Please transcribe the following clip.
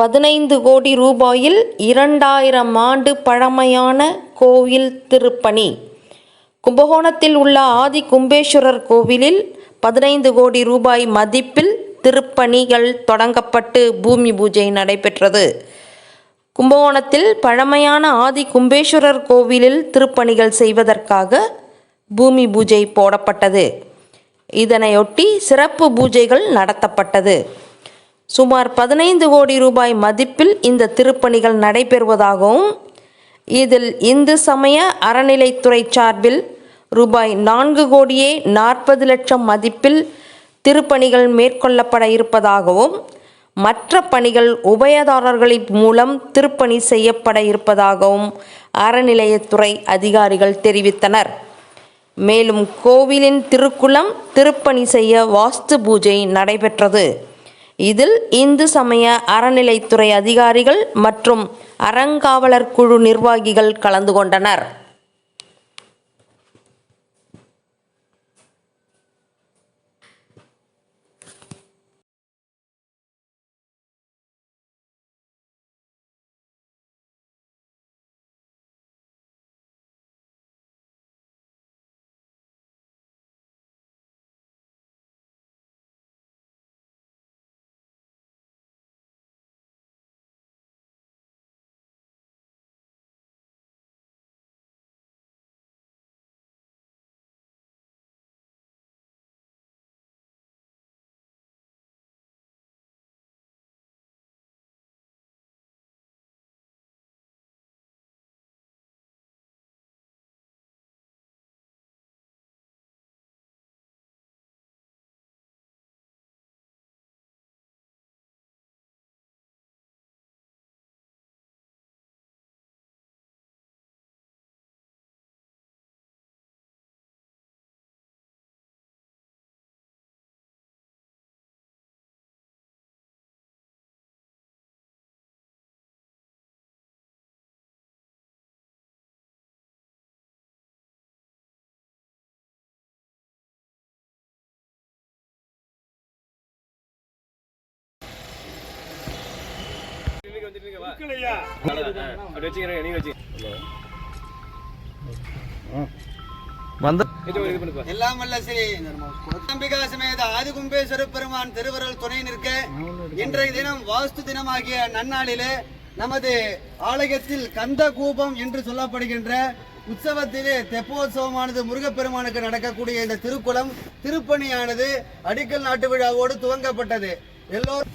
பதினைந்து கோடி ரூபாயில் இரண்டாயிரம் ஆண்டு பழமையான கோவில் திருப்பணி. கும்பகோணத்தில் உள்ள ஆதி கும்பேஸ்வரர் கோவிலில் பதினைந்து கோடி ரூபாய் மதிப்பில் திருப்பணிகள் தொடங்கப்பட்டு பூமி பூஜை நடைபெற்றது. கும்பகோணத்தில் பழமையான ஆதி கும்பேஸ்வரர் கோவிலில் திருப்பணிகள் செய்வதற்காக பூமி பூஜை போடப்பட்டது. இதனையொட்டி சிறப்பு பூஜைகள் நடத்தப்பட்டது. சுமார் பதினைந்து கோடி ரூபாய் மதிப்பில் இந்த திருப்பணிகள் நடைபெறுவதாகவும் இதில் இந்து சமய அறநிலைத்துறை சார்பில் ரூபாய் நான்கு கோடியே நாற்பது லட்சம் மதிப்பில் திருப்பணிகள் மேற்கொள்ளப்பட இருப்பதாகவும் மற்ற பணிகள் உபயதாரர்களின் மூலம் திருப்பணி செய்யப்பட இருப்பதாகவும் அறநிலையத்துறை அதிகாரிகள் தெரிவித்தனர். மேலும் கோவிலின் திருக்குளம் திருப்பணி செய்ய வாஸ்து பூஜை நடைபெற்றது. இதில் இந்து சமய அறநிலைத்துறை அதிகாரிகள் மற்றும் அறங்காவலர் குழு நிர்வாகிகள் கலந்து கொண்டனர். அப்படி வச்சுக்கிறேன் நீங்க வச்சு வந்த இது இது பண்ணுப்பா எல்லாம் வல்ல ஸ்ரீ அம்பிகா சமேத ஆதிகும்பேஸ்வர பெருமான் திருவருள் துணை நிற்க இன்றைய தினம் வாஸ்து தினமாகிய நன்னாளிலே நமது ஆலயத்தில் கந்த கூபம் என்று சொல்லப்படுகின்ற உற்சவத்திலே தெப்போத்சவமானது முருகப்பெருமானுக்கு நடக்கக்கூடிய இந்த திருக்குளம் திருப்பணியானது அடிக்கல் நாட்டு விழாவோடு துவங்கப்பட்டது. எல்லோரும்